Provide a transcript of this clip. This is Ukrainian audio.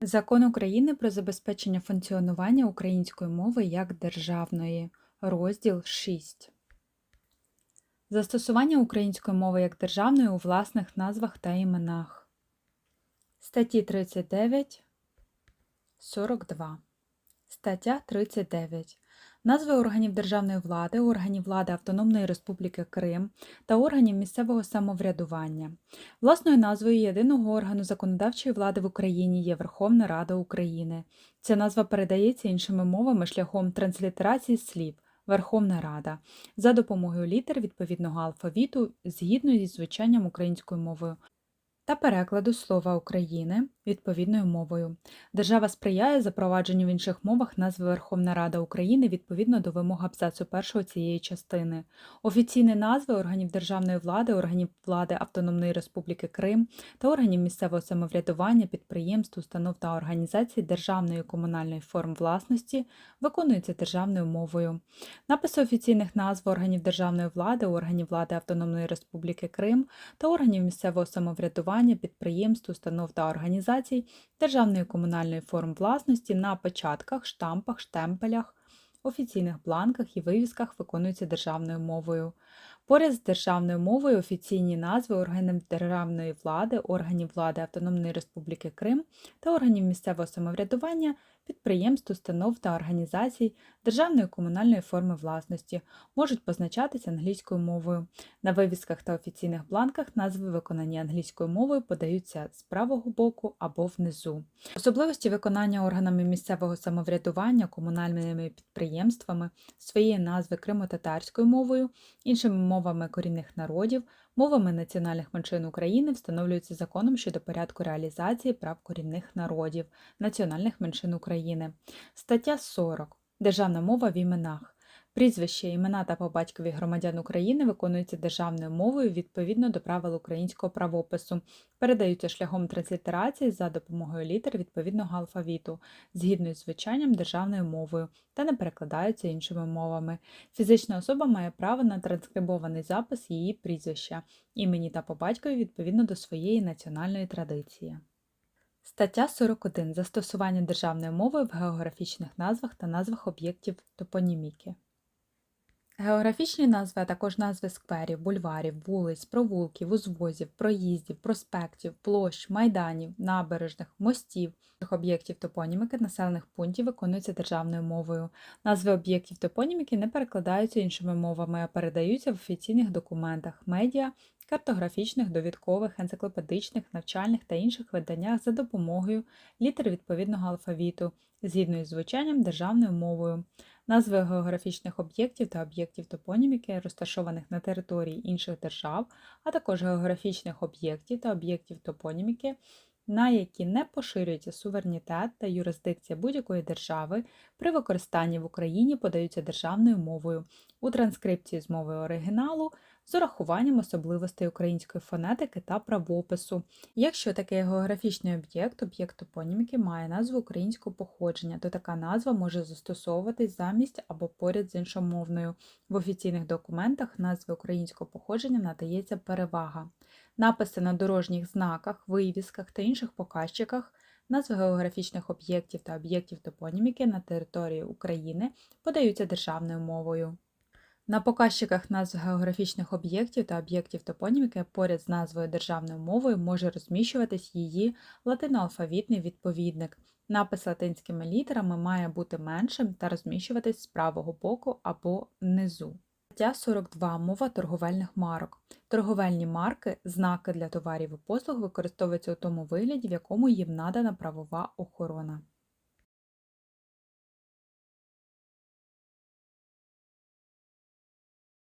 Закон України про забезпечення функціонування української мови як державної. Розділ 6. Застосування української мови як державної у власних назвах та іменах. Статті 39 42. Стаття 39. Назви органів державної влади, органів влади Автономної Республіки Крим та органів місцевого самоврядування. Власною назвою єдиного органу законодавчої влади в Україні є Верховна Рада України. Ця назва передається іншими мовами шляхом транслітерації слів Верховна Рада за допомогою літер відповідного алфавіту згідно зі звучанням українською мовою та перекладу слова України відповідною мовою. Держава сприяє запровадженню в інших мовах назви Верховна Рада України відповідно до вимог абзацу першого цієї частини. Офіційні назви органів державної влади, органів влади Автономної Республіки Крим та органів місцевого самоврядування, підприємств, установ та організацій державної і комунальної форм власності виконуються державною мовою. Написи офіційних назв органів державної влади, органів влади Автономної Республіки Крим та органів місцевого самоврядування, підприємств, установ та організацій державної комунальної форм власності на печатках, штампах, штемпелях, офіційних бланках і вивісках виконуються державною мовою. Поряд з державною мовою офіційні назви органів державної влади, органів влади Автономної Республіки Крим та органів місцевого самоврядування, підприємств, установ та організацій державної комунальної форми власності можуть позначатися англійською мовою. На вивісках та офіційних бланках назви виконані англійською мовою подаються з правого боку або внизу. Особливості виконання органами місцевого самоврядування, комунальними підприємствами своєї назви кримо-татарською мовою, іншими мовами корінних народів, мовами національних меншин України встановлюються законом щодо порядку реалізації прав корінних народів, національних меншин України. Стаття 40. Державна мова в іменах. Прізвище, імена та по батькові громадян України виконуються державною мовою відповідно до правил українського правопису, передаються шляхом транслітерації за допомогою літер відповідного алфавіту, згідно із звучанням державною мовою, та не перекладаються іншими мовами. Фізична особа має право на транскрибований запис її прізвища, імені та по батькові відповідно до своєї національної традиції. Стаття 41. Застосування державної мови в географічних назвах та назвах об'єктів топоніміки. Географічні назви, а також назви скверів, бульварів, вулиць, провулків, узвозів, проїздів, проспектів, площ, майданів, набережних, мостів, об'єктів топоніміки населених пунктів виконуються державною мовою. Назви об'єктів топоніміки не перекладаються іншими мовами, а передаються в офіційних документах, медіа, картографічних, довідкових, енциклопедичних, навчальних та інших виданнях за допомогою літер відповідного алфавіту, згідно із звучанням державною мовою. Назви географічних об'єктів та об'єктів топоніміки, розташованих на території інших держав, а також географічних об'єктів та об'єктів топоніміки, на які не поширюється суверенітет та юрисдикція будь-якої держави, при використанні в Україні подаються державною мовою у транскрипції з мови оригіналу з урахуванням особливостей української фонетики та правопису. Якщо такий географічний об'єкт, об'єкт топоніміки має назву українського походження, то така назва може застосовуватись замість або поряд з іншомовною. В офіційних документах назви українського походження надається перевага. Написи на дорожніх знаках, вивісках та інших показчиках. Назви географічних об'єктів та об'єктів топоніміки на території України подаються державною мовою. На показчиках назв географічних об'єктів та об'єктів топоніміки поряд з назвою державною мовою може розміщуватись її латиноалфавітний відповідник. Напис латинськими літерами має бути меншим та розміщуватись з правого боку або внизу. Стаття 42. Мова торговельних марок. Торговельні марки, знаки для товарів і послуг використовуються у тому вигляді, в якому їм надана правова охорона.